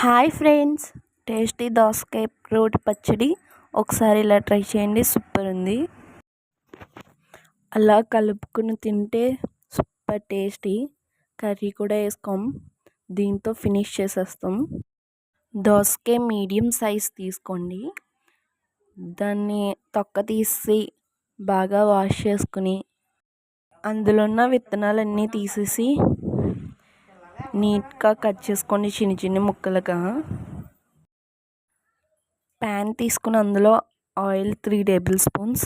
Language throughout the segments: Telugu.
Hi friends. టేస్టీ దోసకాయ రోటి పచ్చడి. ఒకసారి ఇలా ట్రై చేయండి సూపర్ ఉంది. అలా కలుపుకుని తింటే సూపర్ టేస్టీ. కర్రీ కూడా వేసుకోం. దీంతో ఫినిష్ చేసేస్తాం. దోసకాయ మీడియం సైజ్ తీసుకోండి. దాన్ని తొక్క తీసి బాగా వాష్ చేసుకుని అందులో ఉన్న విత్తనాలన్నీ తీసేసి నీట్గా కట్ చేసుకోండి చిన్న చిన్న ముక్కలుగా ప్యాన్ తీసుకుని అందులో ఆయిల్ త్రీ టేబుల్ స్పూన్స్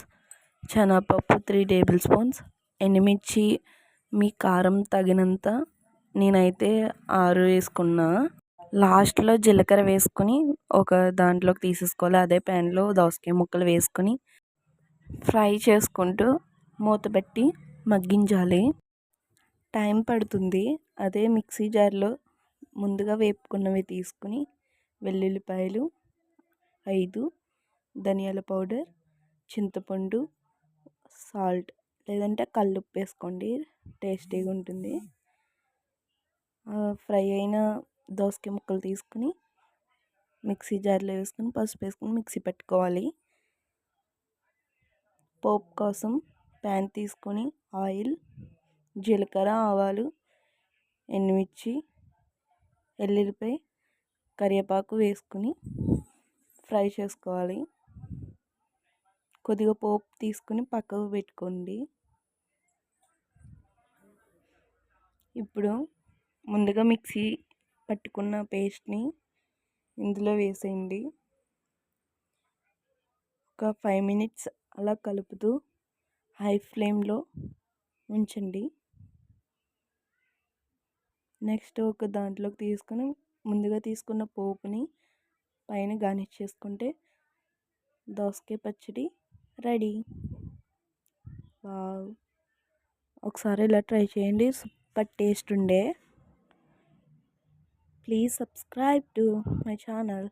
శనగపప్పు త్రీ టేబుల్ స్పూన్స్ ఎండుమిర్చి మీ కారం తగినంత నేనైతే ఆరు వేసుకున్నా. లాస్ట్లో జీలకర్ర వేసుకొని ఒక దాంట్లోకి తీసేసుకోవాలి. అదే ప్యాన్లో దోసకాయ ముక్కలు వేసుకొని ఫ్రై చేసుకుంటూ మూత పెట్టి మగ్గించాలి. టైం పడుతుంది. అదే మిక్సీ జార్లో ముందుగా వేపుకున్నవి తీసుకుని వెల్లుల్లిపాయలు ఐదు ధనియాల పౌడర్ చింతపండు సాల్ట్ లేదంటే కల్లుప్పు వేసుకోండి. టేస్టీగా ఉంటుంది. ఫ్రై అయిన దోసకాయ ముక్కలు తీసుకుని మిక్సీ జార్లో వేసుకుని పసుపు వేసుకుని మిక్సీ పెట్టుకోవాలి. పోపు కోసం ప్యాన్ తీసుకొని ఆయిల్ జీలకర్ర ఆవాలు ఎండుమిర్చి వెల్లుల్లిపాయ కరివేపాకు వేసుకుని ఫ్రై చేసుకోవాలి. కొద్దిగా పోపు తీసుకుని పక్కకు పెట్టుకోండి. ఇప్పుడు ముందుగా మిక్సీ పట్టుకున్న పేస్ట్ని ఇందులో వేసేయండి. ఒక ఫైవ్ మినిట్స్ అలా కలుపుతూ హై ఫ్లేమ్లో ఉంచండి. నెక్స్ట్ ఒక దాంట్లోకి తీసుకుని ముందుగా తీసుకున్న పోపుని పైన గార్నిష్ చేసుకుంటే దోసకాయ పచ్చడి రెడీ. ఒకసారి ఇలా ట్రై చేయండి. సూపర్ టేస్ట్ ఉండే. Please subscribe to my channel.